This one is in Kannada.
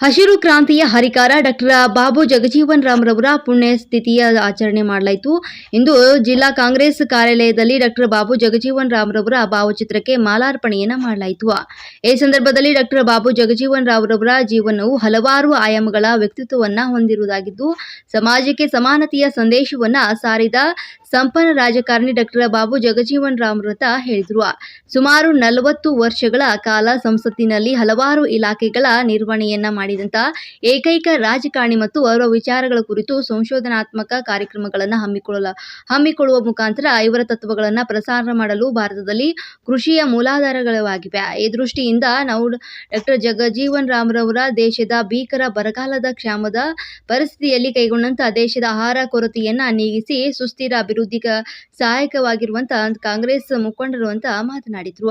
ಹಸಿರು ಕ್ರಾಂತಿಯ ಹರಿಕಾರ ಡಾಕ್ಟರ್ ಬಾಬು ಜಗಜೀವನ್ ರಾಮ್ರವರ ಪುಣ್ಯಸ್ಥಿತಿಯ ಆಚರಣೆ ಮಾಡಲಾಯಿತು. ಇಂದು ಜಿಲ್ಲಾ ಕಾಂಗ್ರೆಸ್ ಕಾರ್ಯಾಲಯದಲ್ಲಿ ಡಾಕ್ಟರ್ ಬಾಬು ಜಗಜೀವನ್ ರಾಮ್ರವರ ಭಾವಚಿತ್ರಕ್ಕೆ ಮಾಲಾರ್ಪಣೆಯನ್ನ ಮಾಡಲಾಯಿತು. ಈ ಸಂದರ್ಭದಲ್ಲಿ ಡಾಕ್ಟರ್ ಬಾಬು ಜಗಜೀವನ್ ರಾಮ್ರವರ ಜೀವನವು ಹಲವಾರು ಆಯಾಮಗಳ ವ್ಯಕ್ತಿತ್ವವನ್ನು ಹೊಂದಿರುವುದಾಗಿದ್ದು, ಸಮಾಜಕ್ಕೆ ಸಮಾನತೆಯ ಸಂದೇಶವನ್ನ ಸಾರಿದ ಸಂಪನ್ನ ರಾಜಕಾರಣಿ ಡಾಕ್ಟರ್ ಬಾಬು ಜಗಜೀವನ್ ರಾಮ್ರತ ಹೇಳಿದರು. ಸುಮಾರು ನಲವತ್ತು ವರ್ಷಗಳ ಕಾಲ ಸಂಸತ್ತಿನಲ್ಲಿ ಹಲವಾರು ಇಲಾಖೆಗಳ ನಿರ್ವಹಣೆಯನ್ನ ಮಾಡಿದಂತ ಏಕೈಕ ರಾಜಕಾರಣಿ ಮತ್ತು ಅವರ ವಿಚಾರಗಳ ಕುರಿತು ಸಂಶೋಧನಾತ್ಮಕ ಕಾರ್ಯಕ್ರಮಗಳನ್ನು ಹಮ್ಮಿಕೊಳ್ಳಲ, ಹಮ್ಮಿಕೊಳ್ಳುವ ಮುಖಾಂತರ ಇವರ ತತ್ವಗಳನ್ನು ಪ್ರಸಾರ ಮಾಡಲು ಭಾರತದಲ್ಲಿ ಕೃಷಿಯ ಮೂಲಾಧಾರಗಳಾಗಿವೆ. ಈ ದೃಷ್ಟಿಯಿಂದ ನಾವು ಡಾಕ್ಟರ್ ಜಗಜೀವನ್ ರಾಮ್ರವರ ದೇಶದ ಭೀಕರ ಬರಗಾಲದ ಕ್ಷಾಮದ ಪರಿಸ್ಥಿತಿಯಲ್ಲಿ ಕೈಗೊಂಡಂತಹ ದೇಶದ ಆಹಾರ ಕೊರತೆಯನ್ನ ನೀಗಿಸಿ ಸುಸ್ಥಿರ ಅಭಿವೃದ್ಧಿಗೆ ಸಹಾಯಕವಾಗಿರುವಂತ ಕಾಂಗ್ರೆಸ್ ಮುಖಂಡರು ಅಂತ ಮಾತನಾಡಿದ್ರು.